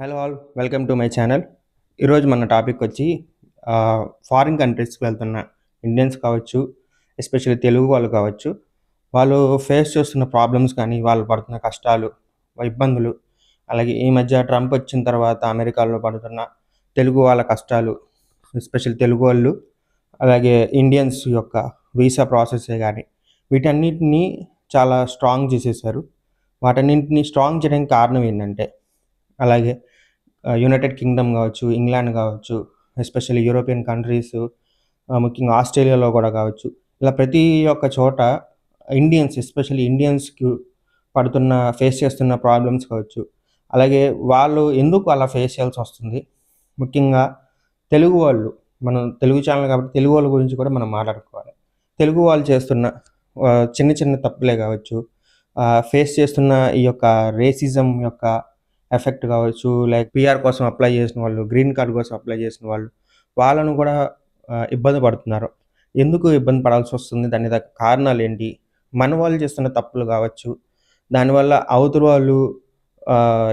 Hello all welcome to my channel ఈరోజు మన topic వచ్చి ఫారిన్ కంట్రీస్కి వెళ్తున్న ఇండియన్స్ కావచ్చు ఎస్పెషల్లీ తెలుగు వాళ్ళు కావచ్చు వాళ్ళు ఫేస్ చేస్తున్న ప్రాబ్లమ్స్ కానీ వాళ్ళు పడుతున్న కష్టాలు ఇబ్బందులు అలాగే ఈ మధ్య ట్రంప్ వచ్చిన తర్వాత అమెరికాలో పడుతున్న తెలుగు వాళ్ళ కష్టాలు ఎస్పెషల్ తెలుగు వాళ్ళు అలాగే ఇండియన్స్ యొక్క వీసా ప్రాసెసే కానీ వీటన్నిటిని చాలా స్ట్రాంగ్ చేసేసారు. వాటన్నింటిని స్ట్రాంగ్ చేయడానికి కారణం ఏంటంటే అలాగే యునైటెడ్ కింగ్డమ్ కావచ్చు ఇంగ్లాండ్ కావచ్చు ఎస్పెషల్లీ యూరోపియన్ కంట్రీస్ ముఖ్యంగా ఆస్ట్రేలియాలో కూడా కావచ్చు. ఇలా ప్రతి ఒక్క చోట ఇండియన్స్ ఎస్పెషల్లీ ఇండియన్స్కి పడుతున్న ఫేస్ చేస్తున్న ప్రాబ్లమ్స్ కావచ్చు. అలాగే వాళ్ళు ఎందుకు అలా ఫేస్ చేయాల్సి వస్తుంది? ముఖ్యంగా తెలుగు వాళ్ళు మనం తెలుగు ఛానల్ కాబట్టి తెలుగు వాళ్ళ గురించి కూడా మనం మాట్లాడుకోవాలి. తెలుగు వాళ్ళు చేస్తున్న చిన్న చిన్న తప్పులే కావచ్చు. ఫేస్ చేస్తున్న ఈ యొక్క రేసిజం యొక్క ఎఫెక్ట్ కావచ్చు లైక్ పిఆర్ కోసం అప్లై చేసిన వాళ్ళు గ్రీన్ కార్డ్ కోసం అప్లై చేసిన వాళ్ళు వాళ్ళను కూడా ఇబ్బంది పడుతున్నారు. ఎందుకు ఇబ్బంది పడాల్సి వస్తుంది? దాని కారణాలు ఏంటి? మన వాళ్ళు చేస్తున్న తప్పులు కావచ్చు దానివల్ల అవతల వాళ్ళు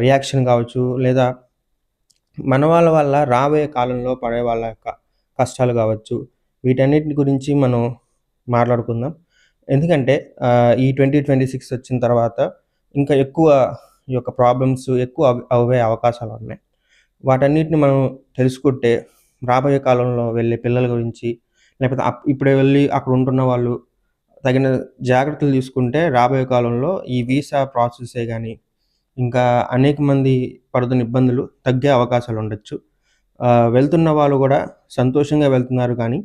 రియాక్షన్ కావచ్చు లేదా మన వాళ్ళ వల్ల రాబోయే కాలంలో పడే వాళ్ళ యొక్క కష్టాలు కావచ్చు వీటన్నిటి గురించి మనం మాట్లాడుకుందాం. ఎందుకంటే ఈ ట్వంటీ ట్వంటీ సిక్స్ వచ్చిన తర్వాత ఇంకా ఎక్కువ యొక్క ప్రాబ్లమ్స్ ఎక్కువ అవ్- అవే అవకాశాలు ఉన్నాయి. వాటన్నిటిని మనం తెలుసుకుంటే రాబోయే కాలంలో వెళ్ళే పిల్లల గురించి లేకపోతే అప్- ఇప్పుడే వెళ్ళి అక్కడ ఉంటున్న వాళ్ళు తగిన జాగ్రత్తలు తీసుకుంటే రాబోయే కాలంలో ఈ వీసా ప్రాసెసే కానీ ఇంకా అనేక మంది పడుతున్న ఇబ్బందులు తగ్గే అవకాశాలు ఉండొచ్చు. వెళ్తున్న వాళ్ళు కూడా సంతోషంగా వెళ్తున్నారు కానీ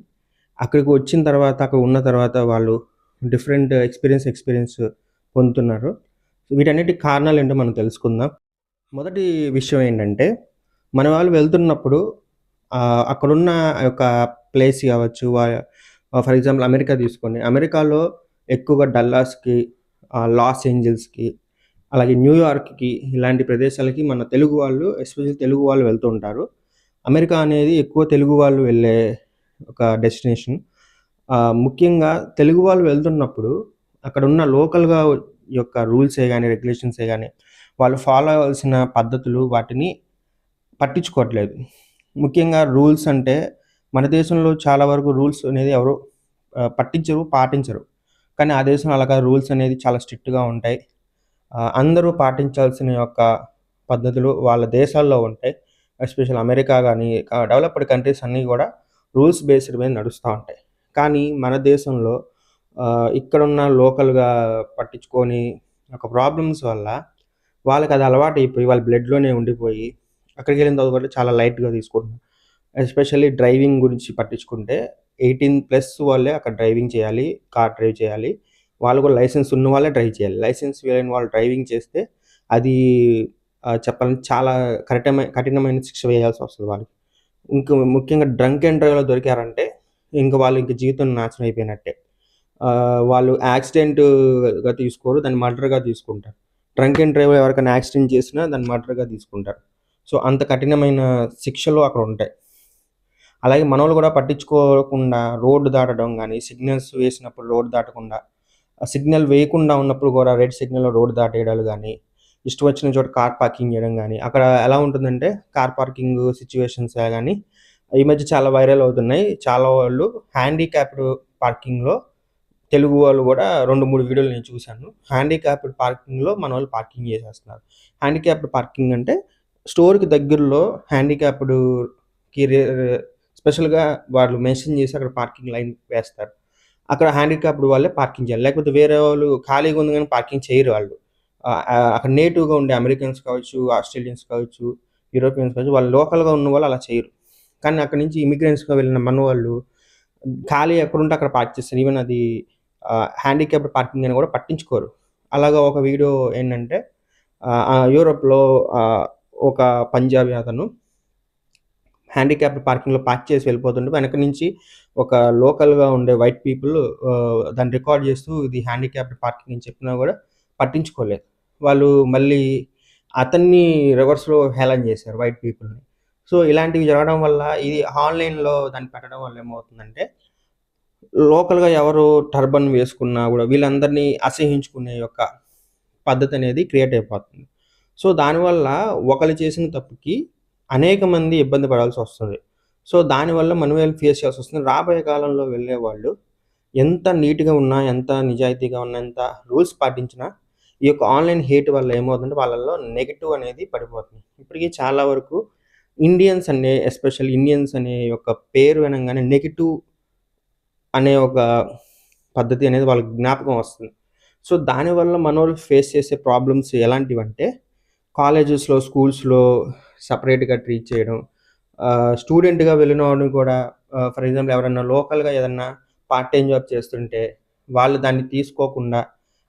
అక్కడికి వచ్చిన తర్వాత అక్కడ ఉన్న తర్వాత వాళ్ళు డిఫరెంట్ ఎక్స్పీరియన్స్ ఎక్స్పీరియన్స్ పొందుతున్నారు. వీటన్నిటి కారణాలు ఏంటో మనం తెలుసుకుందాం. మొదటి విషయం ఏంటంటే మన వాళ్ళు వెళ్తున్నప్పుడు అక్కడున్న యొక్క ప్లేస్ కావచ్చు ఫర్ ఎగ్జాంపుల్ అమెరికా తీసుకోండి అమెరికాలో ఎక్కువగా డల్లాస్కి లాస్ ఏంజల్స్కి అలాగే న్యూయార్క్కి ఇలాంటి ప్రదేశాలకి మన తెలుగు వాళ్ళు ఎస్పెషల్లీ తెలుగు వాళ్ళు వెళ్తూ ఉంటారు. అమెరికా అనేది ఎక్కువ తెలుగు వాళ్ళు వెళ్ళే ఒక డెస్టినేషన్. ముఖ్యంగా తెలుగు వాళ్ళు వెళ్తున్నప్పుడు అక్కడ ఉన్న లోకల్గా యొక్క రూల్సే కానీ రెగ్యులేషన్సే కానీ వాళ్ళు ఫాలో అవ్వాల్సిన పద్ధతులు వాటిని పట్టించుకోవట్లేదు. ముఖ్యంగా రూల్స్ అంటే మన దేశంలో చాలా వరకు రూల్స్ అనేది ఎవరు పట్టించరు పాటించరు. కానీ ఆ దేశంలో అలాగా రూల్స్ అనేది చాలా స్ట్రిక్ట్గా ఉంటాయి. అందరూ పాటించాల్సిన యొక్క పద్ధతులు వాళ్ళ దేశాల్లో ఉంటాయి. ఎస్పెషల్ అమెరికా కానీ డెవలప్డ్ కంట్రీస్ అన్నీ కూడా రూల్స్ బేస్డ్ మీద నడుస్తూ ఉంటాయి. కానీ మన దేశంలో ఇక్కడున్న లోకల్గా పట్టించుకొని ఒక ప్రాబ్లమ్స్ వల్ల వాళ్ళకి అది అలవాటు అయిపోయి వాళ్ళ బ్లడ్లోనే ఉండిపోయి అక్కడికి వెళ్ళిన తర్వాత కూడా చాలా లైట్గా తీసుకుంటున్నారు. ఎస్పెషల్లీ డ్రైవింగ్ గురించి పట్టించుకుంటే ఎయిటీన్ ప్లస్ వాళ్ళే అక్కడ డ్రైవింగ్ చేయాలి కార్ డ్రైవ్ చేయాలి. వాళ్ళు కూడా లైసెన్స్ ఉన్న వాళ్ళే డ్రైవ్ చేయాలి. లైసెన్స్ లేని వాళ్ళు డ్రైవింగ్ చేస్తే అది చెప్పాలంటే చాలా కఠినమైన కఠినమైన శిక్ష వేయాల్సి వస్తుంది వాళ్ళకి. ఇంకా ముఖ్యంగా డ్రంక్ అండ్ డ్రైవ్లో దొరికారంటే ఇంకా వాళ్ళు ఇంక జీవితం నాశనం అయిపోయినట్టే. వాళ్ళు యాక్సిడెంట్గా తీసుకోరు దాన్ని మర్డర్గా తీసుకుంటారు. డ్రంక్ అండ్ డ్రైవర్ ఎవరికైనా యాక్సిడెంట్ చేసినా దాన్ని మర్డర్గా తీసుకుంటారు. సో అంత కఠినమైన శిక్షలు అక్కడ ఉంటాయి. అలాగే మనోళ్ళు కూడా పట్టించుకోకుండా రోడ్డు దాటడం కానీ సిగ్నల్స్ వేసినప్పుడు రోడ్డు దాటకుండా సిగ్నల్ వేయకుండా ఉన్నప్పుడు కూడా రెడ్ సిగ్నల్లో రోడ్డు దాటేయడాలు కానీ ఇష్టం వచ్చిన చోట కార్ పార్కింగ్ చేయడం కానీ అక్కడ ఎలా ఉంటుందంటే కార్ పార్కింగ్ సిచ్యువేషన్స్ కానీ ఈ మధ్య చాలా వైరల్ అవుతున్నాయి. చాలా వాళ్ళు హ్యాండిక్యాప్డ్ పార్కింగ్లో తెలుగు వాళ్ళు కూడా రెండు మూడు వీడియోలు నేను చూశాను. హ్యాండిక్యాప్డ్ పార్కింగ్లో మన వాళ్ళు పార్కింగ్ చేసేస్తున్నారు. హ్యాండిక్యాప్డ్ పార్కింగ్ అంటే స్టోర్కి దగ్గరలో హ్యాండిక్యాప్డ్కి స్పెషల్గా వాళ్ళు మెన్షన్ చేసి అక్కడ పార్కింగ్ లైన్ వేస్తారు. అక్కడ హ్యాండిక్యాప్డ్ వాళ్ళే పార్కింగ్ చేయాలి. లేకపోతే వేరే వాళ్ళు ఖాళీగా ఉంది కానీ పార్కింగ్ చేయరు వాళ్ళు. అక్కడ నేటివ్గా ఉండే అమెరికన్స్ కావచ్చు ఆస్ట్రేలియన్స్ కావచ్చు యూరోపియన్స్ కావచ్చు వాళ్ళు లోకల్గా ఉన్న వాళ్ళు అలా చేయరు. కానీ అక్కడ నుంచి ఇమిగ్రెంట్స్గా వెళ్ళిన మన వాళ్ళు ఖాళీ ఎక్కడుంటే అక్కడ పార్క్ చేస్తారు. ఈవెన్ అది హ్యాండిక్యాప్ పార్కింగ్ అని కూడా పట్టించుకోరు. అలాగా ఒక వీడియో ఏంటంటే ఆ, యూరోప్లో ఒక పంజాబీ అతను హ్యాండిక్యాప్ పార్కింగ్లో పార్క్ చేసి వెళ్ళిపోతుంటే వెనక నుంచి ఒక లోకల్గా ఉండే వైట్ పీపుల్ దాన్ని రికార్డ్ చేస్తూ ఇది హ్యాండిక్యాప్ పార్కింగ్ అని చెప్పినా కూడా పట్టించుకోలేదు. వాళ్ళు మళ్ళీ అతన్ని రివర్స్లో హేళన్ చేశారు వైట్ పీపుల్ని సో ఇలాంటివి జరగడం వల్ల ఇది ఆన్లైన్లో దాన్ని పెట్టడం వల్ల ఏమవుతుందంటే లోకల్గా ఎవరు టర్బన్ వేసుకున్నా కూడా వీళ్ళందరినీ అసహించుకునే యొక్క పద్ధతి అనేది క్రియేట్ అయిపోతుంది సో, దానివల్ల ఒకరు చేసిన తప్పుకి అనేక మంది ఇబ్బంది వస్తుంది సో, దానివల్ల మనమే ఫేస్ చేయాల్సొస్తుంది. రాబోయే కాలంలో వెళ్ళే వాళ్ళు ఎంత నీట్‌గా ఉన్నా, ఎంత నిజాయితీగా ఉన్నా, ఎంత రూల్స్ పాటించినా, ఈ యొక్క ఆన్‌లైన్ హేట్ వల్ల ఏమవుతుందంటే వాళ్ళల్లో నెగిటివ్ అనేది పడిపోతుంది. ఇప్పటికీ చాలా వరకు ఇండియన్స్ అనే ఎస్పెషల్ ఇండియన్స్ అనే యొక్క పేరు వినంగానే నెగిటివ్ అనే ఒక పద్ధతి అనేది వాళ్ళకి జ్ఞాపకం వస్తుంది. సో, దానివల్ల మన వాళ్ళు ఫేస్ చేసే ప్రాబ్లమ్స్ ఎలాంటివంటే, కాలేజెస్‌లో, స్కూల్స్‌లో సెపరేట్‌గా ట్రీట్ చేయడం. స్టూడెంట్గా స్టూడెంట్‌గా వెళ్ళినవాడిని కూడా ఫర్ ఎగ్జాంపుల్ ఎవరైనా లోకల్‌గా ఏదన్నా పార్ట్ టైం జాబ్ చేస్తుంటే, వాళ్ళు దాన్ని తీసుకోకుండా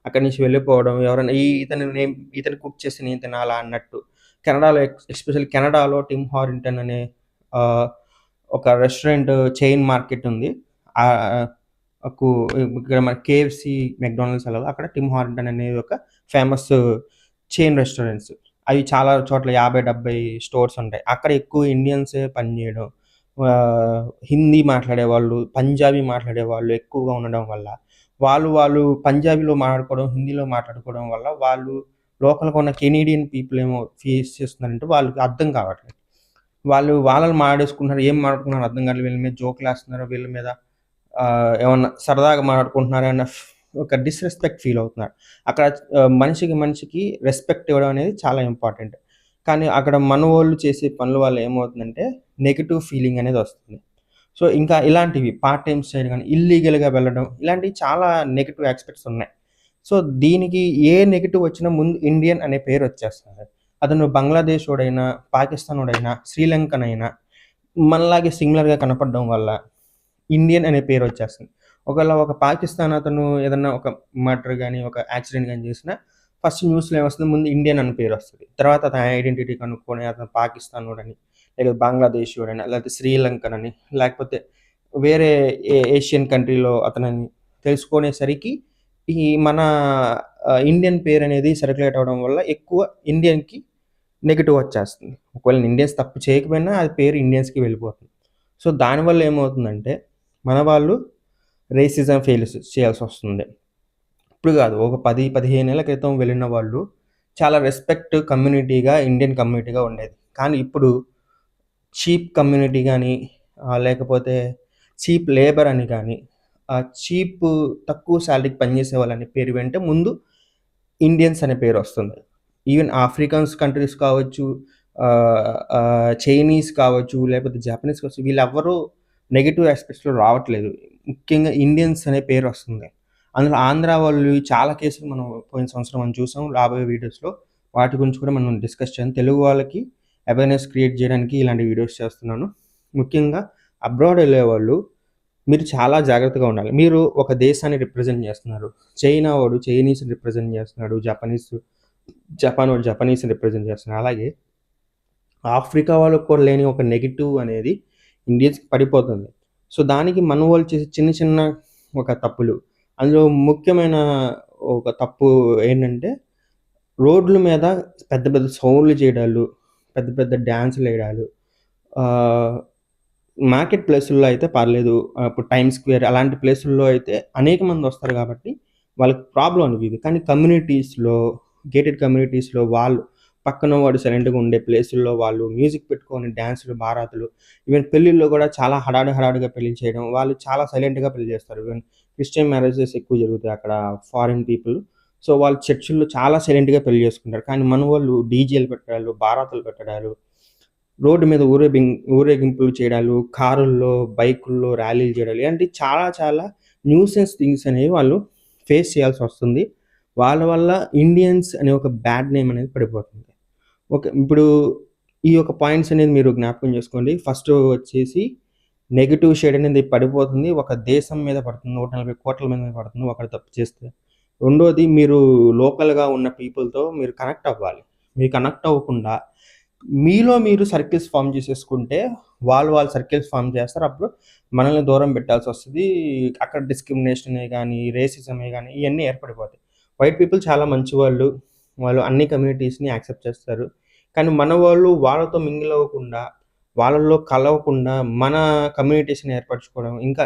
అక్కడి నుంచి వెళ్ళిపోవడం. ఎవరైనా ఈ ఇతను నేమ్ ఇతను కుక్ చేసి నేను తినాలా అన్నట్టు. కెనడాలో ఎక్స్ ఎస్పెషల్లీ కెనడాలో టిమ్ హారింటన్ అనే ఒక రెస్టారెంట్ చైన్ మార్కెట్ ఉంది. ఇక్కడ మన కేఎఫ్‌సి, మెక్‌డానల్డ్స్ ఎలాగో అక్కడ టిమ్ హారింటన్ అనేది ఒక ఫేమస్ చైన్ రెస్టారెంట్స్. అవి చాలా చోట్ల 50, 70 స్టోర్స్ ఉంటాయి. అక్కడ ఎక్కువ ఇండియన్స్ పనిచేయడం. హిందీ హిందీ మాట్లాడేవాళ్ళు, పంజాబీ మాట్లాడే వాళ్ళు ఎక్కువగా ఉండడం వల్ల, వాళ్ళు వాళ్ళు పంజాబీలో మాట్లాడుకోవడం, హిందీలో మాట్లాడుకోవడం వల్ల వాళ్ళు లోకల్‌గా ఉన్న కెనేడియన్ పీపుల్ ఏమో ఫేస్ చేస్తున్నారంటే వాళ్ళకి అర్థం కావట్లేదు. వాళ్ళు వాళ్ళని మాట్లాడేసుకుంటున్నారు. ఏం మాట్లాడుకున్నారు అర్థం కావట్లేదు. వీళ్ళ మీద జోకులేస్తున్నారు. వీళ్ళ మీద ఏమన్నా సరదాగా మాట్లాడుకుంటున్నారు అన్న ఒక డిస్‌రెస్పెక్ట్ ఫీల్ అవుతున్నారు. అక్కడ మనిషికి మనిషికి రెస్పెక్ట్ ఇవ్వడం అనేది చాలా ఇంపార్టెంట్. కానీ అక్కడ మనవోళ్ళు చేసే పనుల వల్ల ఏమవుతుందంటే నెగిటివ్ ఫీలింగ్ అనేది వస్తుంది. సో, ఇంకా ఇలాంటివి పార్ట్ టైం సైడ్ కానీ ఇల్లీగల్‌గా వెళ్ళడం ఇలాంటివి చాలా నెగిటివ్ ఆస్పెక్ట్స్ ఉన్నాయి. సో, దీనికి ఏ నెగిటివ్ వచ్చినా ముందు ఇండియన్ అనే పేరు వచ్చేస్తుంది అతను బంగ్లాదేశోడైనా, పాకిస్తాన్ వాడైనా శ్రీలంకనైనా మనలాగే సిమిలర్‌గా కనపడడం వల్ల ఇండియన్ అనే పేరు వచ్చేస్తుంది. ఒకవేళ ఒక పాకిస్తాన్ అతను ఏదన్నా ఒక మర్డర్ కానీ ఒక యాక్సిడెంట్ కానీ చేసినా ఫస్ట్ న్యూస్‌లో ఏమొస్తుంది ముందు ఇండియన్ అని పేరు వస్తుంది తర్వాత అతని ఐడెంటిటీ కనుక్కొని అతను పాకిస్తాన్ వాడని లేకపోతే బంగ్లాదేశ్ బంగ్లాదేశీయుడని, లేకపోతే శ్రీలంకన్ అని, లేకపోతే వేరే ఏ ఏషియన్ కంట్రీలో అతనని తెలుసుకునేసరికి ఈ మన ఇండియన్ పేరు అనేది సర్క్యులేట్ అవడం వల్ల ఎక్కువ ఇండియన్‌కి నెగిటివ్ వచ్చేస్తుంది. ఒకవేళ ఇండియన్స్ తప్పు చేయకపోయినా అది పేరు ఇండియన్స్‌కి వెళ్ళిపోతుంది. సో, దానివల్ల ఏమవుతుందంటే మన వాళ్ళు రేసిజం చేయాల్సి వస్తుంది ఇప్పుడు కాదు ఒక పది పదిహేను నెలల క్రితం వెళ్ళిన వాళ్ళు చాలా రెస్పెక్ట్ కమ్యూనిటీగా ఇండియన్ కమ్యూనిటీగా ఉండేది. కానీ ఇప్పుడు చీప్ కమ్యూనిటీ కానీ లేకపోతే చీప్ లేబర్ అని కానీ చీప్ తక్కువ శాలరీకి పనిచేసే వాళ్ళని పేరు వెంటే ముందు ఇండియన్స్ అనే పేరు వస్తుంది ఈవెన్ ఆఫ్రికన్స్ కంట్రీస్ కావచ్చు, చైనీస్ కావచ్చు, లేకపోతే జపనీస్ కావచ్చు వీళ్ళెవ్వరూ నెగిటివ్ ఆస్పెక్ట్స్లో రావట్లేదు. ముఖ్యంగా ఇండియన్స్ అనే పేరు వస్తుంది అందులో ఆంధ్ర వాళ్ళు చాలా కేసులు మనం పోయిన సంవత్సరం మనం చూసాం. రాబోయే వీడియోస్‌లో వాటి గురించి కూడా మనం డిస్కస్ చేద్దాం. తెలుగు వాళ్ళకి అవేర్‌నెస్ క్రియేట్ చేయడానికి ఇలాంటి వీడియోస్ చేస్తున్నాను. ముఖ్యంగా అబ్రాడ్ ఎళ్ళేవాళ్ళు మీరు చాలా జాగ్రత్తగా ఉండాలి. మీరు ఒక దేశాన్ని రిప్రజెంట్ చేస్తున్నారు. చైనా వాడు చైనీస్‌ని రిప్రజెంట్ చేస్తున్నాడు. జపనీస్ జపాన్ వాడు జపనీస్‌ని రిప్రజెంట్ చేస్తున్నాడు. అలాగే ఆఫ్రికా వాళ్ళకు కూడా లేని ఒక నెగిటివ్ అనేది ఇండియన్స్‌కి పడిపోతుంది. సో, దానికి మనవోళ్ళు చేసే చిన్న చిన్న ఒక తప్పులు. అందులో ముఖ్యమైన ఒక తప్పు ఏంటంటే రోడ్ల మీద పెద్ద పెద్ద సౌండ్‌లు చేయడాలు, పెద్ద పెద్ద డ్యాన్సులు వేయడాలు మార్కెట్ ప్లేసుల్లో అయితే పర్లేదు. ఇప్పుడు టైమ్ స్క్వేర్ అలాంటి ప్లేసుల్లో అయితే అనేక మందొస్తారు కాబట్టి వాళ్ళకి ప్రాబ్లమ్ అనిపియదు. కానీ కమ్యూనిటీస్‌లో, గేటెడ్ కమ్యూనిటీస్‌లో వాళ్ళు పక్కన వాడు సైలెంట్‌గా ఉండే ప్లేసుల్లో వాళ్ళు మ్యూజిక్ పెట్టుకొని డ్యాన్సులు బారాతులు ఈవెన్ పెళ్ళిళ్ళు కూడా చాలా హడాడు హడాడుగా పెళ్ళి చేయడం. వాళ్ళు చాలా సైలెంట్‌గా పెళ్ళి చేస్తారు. ఈవెన్ క్రిస్టియన్ మ్యారేజెస్ ఎక్కువ జరుగుతాయి అక్కడ ఫారిన్ పీపుల్. సో, వాళ్ళు చర్చిల్లో చాలా సైలెంట్‌గా పెళ్ళి చేసుకుంటారు. కానీ మన వాళ్ళు డీజేలు పెట్టడాలు, బారాతులు పెట్టడాలు, రోడ్డు మీద ఊరేబింగ్ ఊరేగింపులు చేయడాలు, కారుల్లో, బైకుల్లో ర్యాలీలు చేయడాలు ఇలాంటివి చాలా చాలా న్యూసెన్స్ థింగ్స్ అనేవి వాళ్ళు ఫేస్ చేయాల్సి వస్తుంది వాళ్ళ వల్ల ఇండియన్స్ అనే ఒక బ్యాడ్ నేమ్ అనేది పడిపోతుంది. ఓకే. ఇప్పుడు ఈ యొక్క పాయింట్స్ అనేది మీరు జ్ఞాపకం చేసుకోండి. ఫస్ట్ వచ్చేసి నెగిటివ్ షేడ్ అనేది పడిపోతుంది. ఒక దేశం మీద పడుతుంది. నూట నలభై కోట్ల మీద పడుతుంది ఒకటి తప్పు చేస్తే. రెండోది మీరు లోకల్‌గా ఉన్న పీపుల్‌తో మీరు కనెక్ట్ అవ్వాలి. మీరు కనెక్ట్ అవ్వకుండా మీలో మీరు సర్కిల్స్ ఫామ్ చేసేసుకుంటే వాళ్ళు వాళ్ళ సర్కిల్స్ ఫామ్ చేస్తారు. అప్పుడు మనల్ని దూరం పెట్టాల్సి వస్తుంది అక్కడ డిస్క్రిమినేషనే కానీ రేసిజమే కానీ ఇవన్నీ ఏర్పడిపోతాయి. వైట్ పీపుల్ చాలా మంచి వాళ్ళు వాళ్ళు అన్ని కమ్యూనిటీస్‌ని యాక్సెప్ట్ చేస్తారు. కానీ మన వాళ్ళు వాళ్ళతో మింగిల్ అవ్వకుండా, వాళ్ళల్లో కలవకుండా మన కమ్యూనిటీస్‌ని ఏర్పరచుకోవడం ఇంకా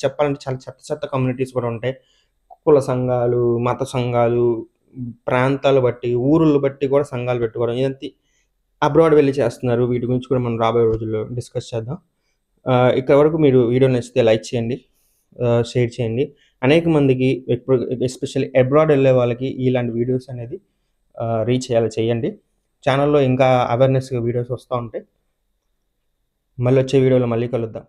చెప్పాలంటే చాలా చెత్త చెత్త కమ్యూనిటీస్ కూడా ఉంటాయి. కుల సంఘాలు, మత సంఘాలు ప్రాంతాలు బట్టి, ఊరులు బట్టి కూడా సంఘాలు పెట్టుకోవడం ఇదంతా అబ్రాడ్ వెళ్ళి చేస్తున్నారు. వీటి గురించి కూడా మనం రాబోయే రోజుల్లో డిస్కస్ చేద్దాం. ఇక్కడ వరకు మీరు వీడియో నచ్చితే లైక్ చేయండి. షేర్ చేయండి. అనేక మందికి ఎస్పెషల్లీ అబ్రాడ్ వెళ్ళే వాళ్ళకి ఇలాంటి వీడియోస్ అనేది రీచ్ అయ్యేలా చేయండి. ఛానల్లో ఇంకా అవేర్‌నెస్ వీడియోస్ వస్తూ ఉంటాయి. మళ్ళీ వచ్చే వీడియోలో మళ్ళీ కలుద్దాం.